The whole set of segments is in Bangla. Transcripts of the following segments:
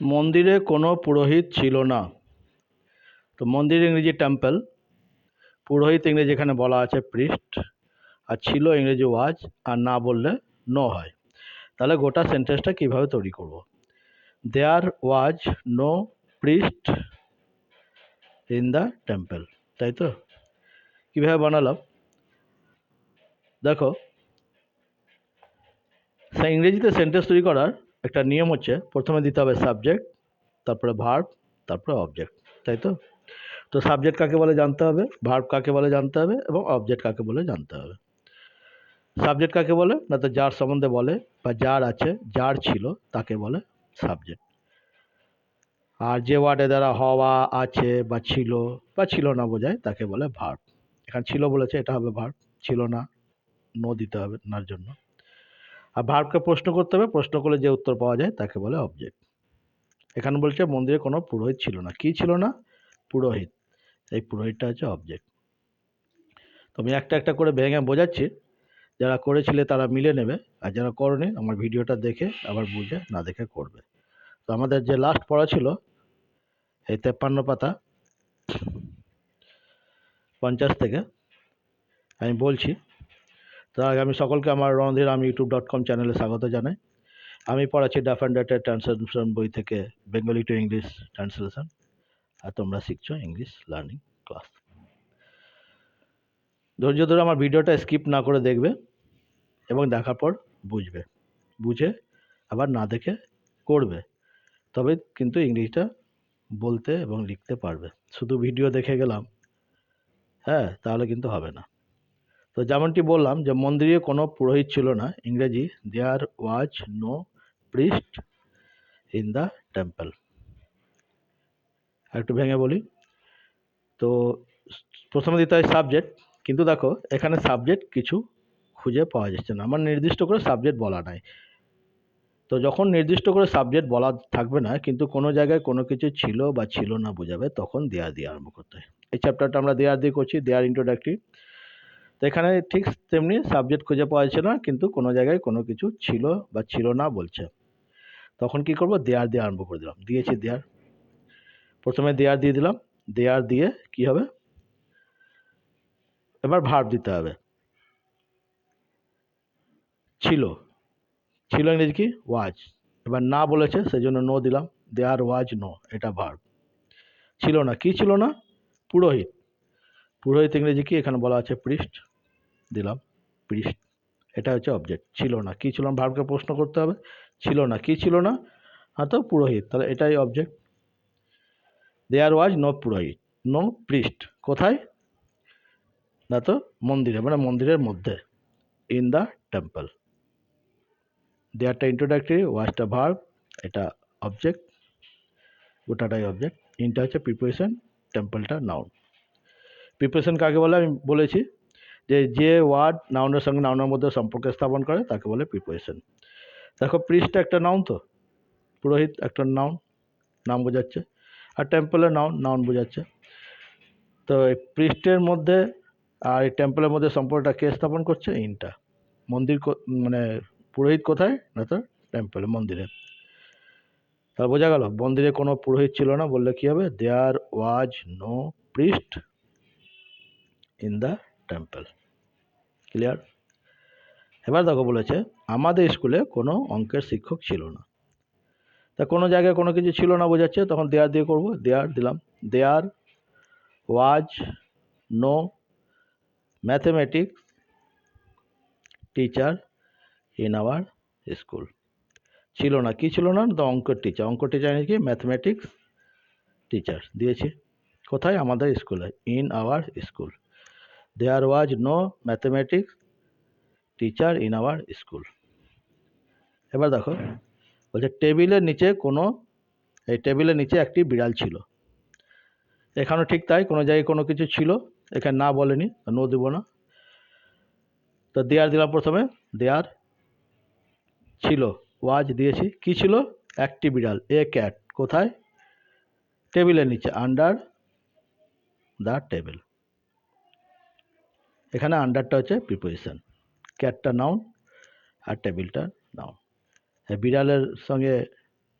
মন্দিরে কোনো পুরোহিত ছিল না। তো মন্দির ইংরেজি টেম্পল পুরোহিত ইংরেজি এখানে বলা আছে প্রিস্ট আর ছিল ইংরেজি ওয়াজ আর না বললে নো হয়। তাহলে গোটা সেন্টেন্সটা কীভাবে তৈরি করব? There was no priest in the temple তাই তো? কীভাবে বানালাম? দেখো ইংরেজিতে সেন্টেন্স তৈরি করার একটা নিয়ম হচ্ছে, প্রথমে দিতে হবে সাবজেক্ট তারপরে ভার্ব তারপরে অবজেক্ট তাই তো? তো সাবজেক্ট কাকে বলে জানতে হবে? ভার্ব কাকে বলে জানতে হবে? এবং অবজেক্ট কাকে বলে জানতে হবে? সাবজেক্ট কাকে বলে? না তো যার সম্বন্ধে বলে, বা যার আছে, যার ছিল, তাকে বলে সাবজেক্ট আর যে ওয়ার্ডে দ্বারা হওয়া আছে, বা ছিল বা ছিল না বোঝায়, তাকে বলে ভার্ব এখানে ছিল বলেছে, এটা হবে ভার্ব ছিল না নো দিতে হবে নার জন্য। আর ভার্বকে প্রশ্ন করতে হবে, প্রশ্ন করলে যে উত্তর পাওয়া যায় তাকে বলে অবজেক্ট এখানে বলছে মন্দিরে কোনো পুরোহিত ছিল না। কি ছিল না? পুরোহিত। এই পুরোহিতটা হচ্ছে অবজেক্ট তো আমি একটা একটা করে ভেঙে বোঝাচ্ছি। যারা করেছিলে তারা মিলে নেবে। আর যারা করনি, আমার ভিডিওটা দেখে, আবার বুঝে, না দেখে করবে। তো আমাদের যে লাস্ট পড়া ছিল, এই তেপ্পান্ন পাতা, পঞ্চাশ থেকে, আমি বলছি তার আগে আমি সকলকে আমার রণধীর আমি ইউটিউব ডট কম চ্যানেলে স্বাগত জানাই। আমি পড়াচ্ছি ডাফ অ্যান্ড ডেটের ট্রান্সলেশন বই থেকে বেঙ্গলি টু ইংলিশ ট্রান্সলেশন আর তোমরা শিখছো ইংলিশ লার্নিং ক্লাস ধৈর্য ধরে আমার ভিডিওটা স্কিপ না করে দেখবে এবং দেখার পর বুঝবে। বুঝে আবার না দেখে করবে। তবে কিন্তু ইংলিশটা বলতে এবং লিখতে পারবে। শুধু ভিডিও দেখে গেলাম হ্যাঁ তাহলে কিন্তু হবে না। তো যেমনটি বললাম যে মন্দিরে কোনো পুরোহিত ছিল না, ইংরেজি there was no priest in the temple একটু ভেঙে বলি। তো প্রথমে দিতে হয় সাবজেক্ট কিন্তু দেখো এখানে সাবজেক্ট কিছু খুঁজে পাওয়া যাচ্ছে না। আমার নির্দিষ্ট করে সাবজেক্ট বলা নাই। তো যখন নির্দিষ্ট করে সাবজেক্ট বলা থাকবে না, কিন্তু কোনো জায়গায় কোনো কিছু ছিল বা ছিল না বোঝাবে, তখন দেয়ার দিয়ে আরম্ভ করতে হয়। এই চ্যাপ্টারটা আমরা দেয়ার দিয়ে করছি, দেয়ার ইন্ট্রোডাক্টরি তো এখানে ঠিক তেমনি সাবজেক্ট খুঁজে পাওয়া যাচ্ছে না, কিন্তু কোনো জায়গায় কোনো কিছু ছিল বা ছিল না বলছে। তখন কি করব? দেয়ার দিয়ে আরম্ভ করে দিলাম। দিয়েছি দেয়ার। প্রথমে দেয়ার দিয়ে দিলাম। দেয়ার দিয়ে কি হবে? এবার ভার্ব দিতে হবে। ছিল। ছিল ইংরেজি কি? ওয়াজ এবার না বলেছে সেই জন্য নো দিলাম। দেয়ার ওয়াজ নো এটা ভার্ব ছিল না। কি ছিল না? পুরোহিত। পুরোহিত ইংরেজি কি? এখানে বলা আছে পৃষ্ঠ দিলাম। পৃষ্ঠ এটা হচ্ছে অবজেক্ট ছিল না। কি ছিল না? ভার্বকে প্রশ্ন করতে হবে। ছিল না। কি ছিল না? হ্যাঁ তো, পুরোহিত। তাহলে এটাই অবজেক্ট দেয়ার ওয়াজ নো পুরোহিত নো পৃষ্ঠ কোথায়? না তো, মন্দিরে মানে মন্দিরের মধ্যে। ইন দ্য টেম্পল দেয়ারটা ইন্ট্রোডাক্টরি ওয়াজটা ভার্ব এটা অবজেক্ট গোটাটাই অবজেক্ট ইনটা হচ্ছে প্রিপারেশন টেম্পলটা নাউন প্রিপারেশন কাকে বলে আমি বলেছি? যে যে ওয়ার্ড নাউনের সঙ্গে নাউনের মধ্যে সম্পর্ক স্থাপন করে, তাকে বলে প্রিপারেশন দেখো পৃষ্ঠ একটা নাউন তো। পুরোহিত একটা নাউন নাম বোঝাচ্ছে। আর টেম্পলের নাউন নাউন বোঝাচ্ছে। তো এই পৃষ্ঠের মধ্যে আর এই টেম্পলের মধ্যে সম্পর্কটা কে স্থাপন করছে? ইনটা। মন্দির মানে পুরোহিত কোথায়? না তো টেম্পলে মন্দিরে। তাহলে বোঝা গেল, মন্দিরে কোনো পুরোহিত ছিল না, বললে কি হবে? There was no priest in the temple clear এবার দেখো বলেছে, আমাদের স্কুলে কোনো অঙ্কের শিক্ষক ছিল না। তা কোনো জায়গায় কোনো কিছু ছিল না বোঝাচ্ছে, তখন দেয়ার দিয়ে করব, দেয়ার দিলাম। There was no mathematics teacher in our school ছিল না। কি ছিল না? তো অঙ্কের টিচার অঙ্ক টিচার কি? ম্যাথমেটিক্স টিচার দিয়েছি। কোথায়? আমাদের স্কুলে in our school there was no mathematics teacher in our school এবার দেখো, বলছে টেবিলের নিচে কোনো, এই টেবিলের নিচে একটি বিড়াল ছিল। এখানেও ঠিক তাই, কোনো জায়গায় কোনো কিছু ছিল, এখানে না বলেনি, নো দেবো না। তো দেয়ার দিলাম প্রথমে, দেয়ার ছিল, ওয়াজ দিয়েছি। কি ছিল? একটি বিড়াল, এ ক্যাট, কোথায়? টেবিলের নিচে আন্ডার দ্য টেবিল এখানে আন্ডারটা হচ্ছে প্রিপোজিশন ক্যাটটা নাউন আর টেবিলটা নাউন হ্যাঁ বিড়ালের সঙ্গে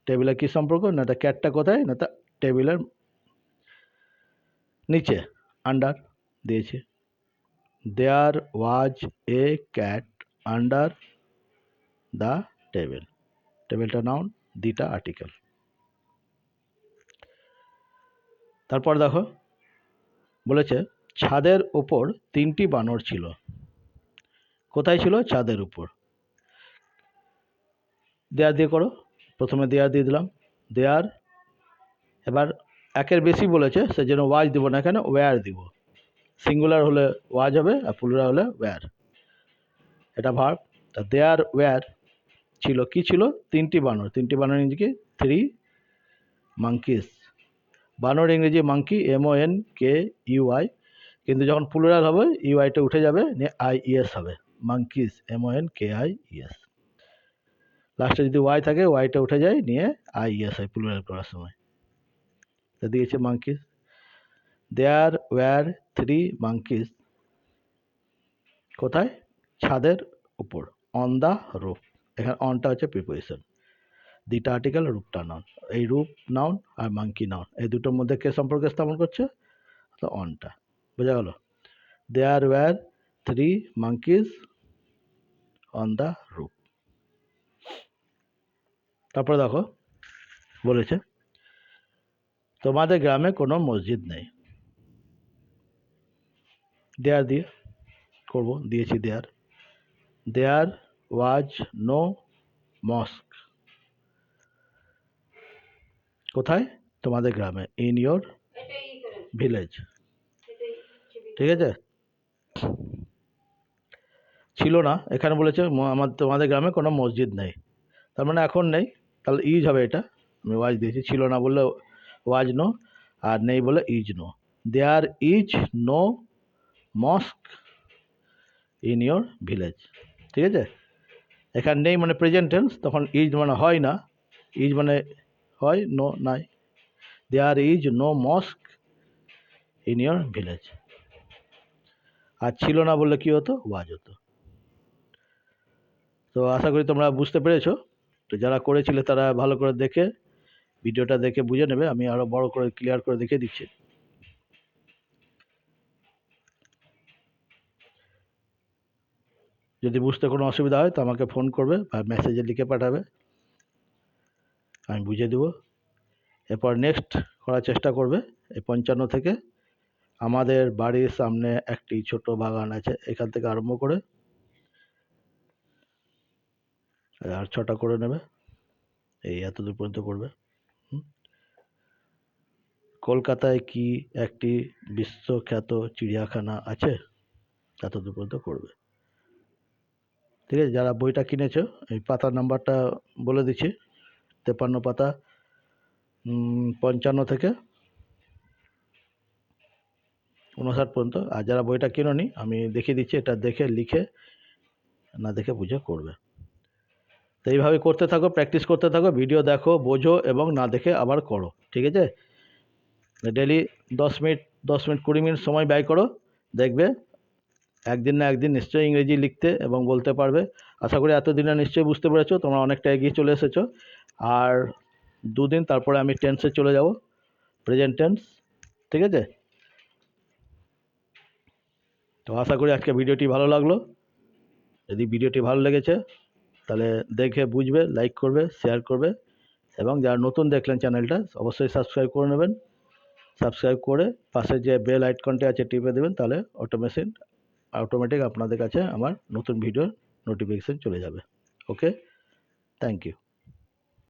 টেবিলের কী সম্পর্ক? না তা ক্যাটটা কোথায়? না তা টেবিলের নিচে আন্ডার দিয়েছে। There was a cat under the table টেবিলটা নাউন দিটা আর্টিকেল তারপর দেখো, বলেছে ছাদের উপর তিনটি বানর ছিল। কোথায় ছিল? ছাদের উপর। দেয়ার দিয়ে করো। প্রথমে দেয়ার দিয়ে দিলাম। দেয়ার এবার একের বেশি বলেছে সেজন্য ওয়াজ দিব না এখানে ওয়্যার দিব। সিঙ্গুলার হলে ওয়াজ হবে আর প্লুরাল হলে ওয়্যার এটা ভার্ব। তা দেয়ার ওয়্যার ছিল, কি ছিল? তিনটি বানর। তিনটি বানর ইংরেজি থ্রি মাঙ্কিস বানর ইংরেজি monkey M O N K U UI কিন্তু যখন প্লুরাল হবে ইউআইটা উঠে যাবে, নিয়ে আই ইএস হবে। Monkeys M O N K I E S লাস্টে যদি ওয়াই থাকে ওয়াইটা উঠে যায়, নিয়ে আই ইএস হয় প্লুরাল করার সময়। তা দিয়েছে monkeys there were three monkeys কোথায়? ছাদের উপর। অন দ্য রুফ এখানে অনটা হচ্ছে প্রিপোজিশন দুইটা আর্টিকেল রূপটা নাউন এই রূপ নাউন আর মাঙ্কি নাউন এই দুটোর মধ্যে কে সম্পর্ক স্থাপন করছে? তো অনটা বোঝা গেল? There were three monkeys on the roof তারপরে দেখো, বলেছে, তোমাদের গ্রামে কোনো মসজিদ নেই। দেয়ার দিয়ে করব, দিয়েছি দেয়ার দেয়ার ওয়াজ নো মস্ক কোথায়? তোমাদের গ্রামে ইন ইয়োর ভিলেজ ঠিক আছে? ছিল না। এখানে বলেছে আমার, তোমাদের গ্রামে কোনো মসজিদ নেই। তার মানে এখন নেই। তাহলে ইজ হবে এটা। আমি ওয়াজ দিয়েছি। ছিল না বললে ওয়াজ নো, আর নেই বলে is no. There is no mosque in your village ঠিক আছে? এখানে নেই মানে প্রেজেন্ট টেন্স তখন ইজ মানে হয় না। ইজ মানে হয়, নো, নাই। There is no mosque in your village আর ছিল না বললে কী হতো? ওয়াজ হতো। তো আশা করি তোমরা বুঝতে পেরেছ। তো যারা করেছিলে তারা ভালো করে দেখে, ভিডিওটা দেখে বুঝে নেবে। আমি আরও বড় করে ক্লিয়ার করে দেখিয়ে দিচ্ছি। যদি বুঝতে কোনো অসুবিধা হয় তো আমাকে ফোন করবে বা মেসেজে লিখে পাঠাবে। আমি বুঝিয়ে দেবো। এরপর নেক্সট করার চেষ্টা করবে। এই পঞ্চান্ন থেকে আমাদের বাড়ির সামনে একটি ছোট বাগান আছে, এখান থেকে আরম্ভ করে আর ছটা করে নেবে। এই এতদূর পর্যন্ত করবে। কলকাতায় কি একটি বিশ্বখ্যাত চিড়িয়াখানা আছে? এতদূর পর্যন্ত করবে। ঠিক আছে, যারা বইটা কিনেছো, এই পাতার নাম্বারটা বলে দিচ্ছি, তেপান্ন পাতা পঞ্চান্ন থেকে উনষাট পর্যন্ত। আর যারা বইটা কিনোনি, আমি দেখিয়ে দিচ্ছি, এটা দেখে, লিখে, না দেখে বুঝে করবে। তো এইভাবে করতে থাকো, প্র্যাকটিস করতে থাকো, ভিডিও দেখো, বোঝো এবং না দেখে আবার করো, ঠিক আছে? ডেলি দশ মিনিট দশ মিনিট, কুড়ি মিনিট সময় ব্যয় করো, দেখবে, একদিন না একদিন নিশ্চয়ই ইংরেজি লিখতে এবং বলতে পারবে। আশা করি এতদিনে নিশ্চয়ই বুঝতে পেরেছ, তোমরা অনেকটা এগিয়ে চলে এসেছ। আর দুদিন তারপরে আমি টেন্সে চলে যাব প্রেজেন্ট টেন্স ঠিক আছে? তো আশা করি আজকে ভিডিওটি ভালো লাগল। যদি ভিডিওটি ভালো লেগেছে, তাহলে দেখে, বুঝবে লাইক করবে শেয়ার করবে এবং যারা নতুন দেখলেন চ্যানেলটা, অবশ্যই সাবস্ক্রাইব করে নেবেন। সাবস্ক্রাইব করে পাশে যে বেল আইকনটি আছে, টিপে দেবেন, তাহলে অটোমেশন অটোমেটিক আপনাদের কাছে আমার নতুন ভিডিওর নোটিফিকেশান চলে যাবে। Okay thank you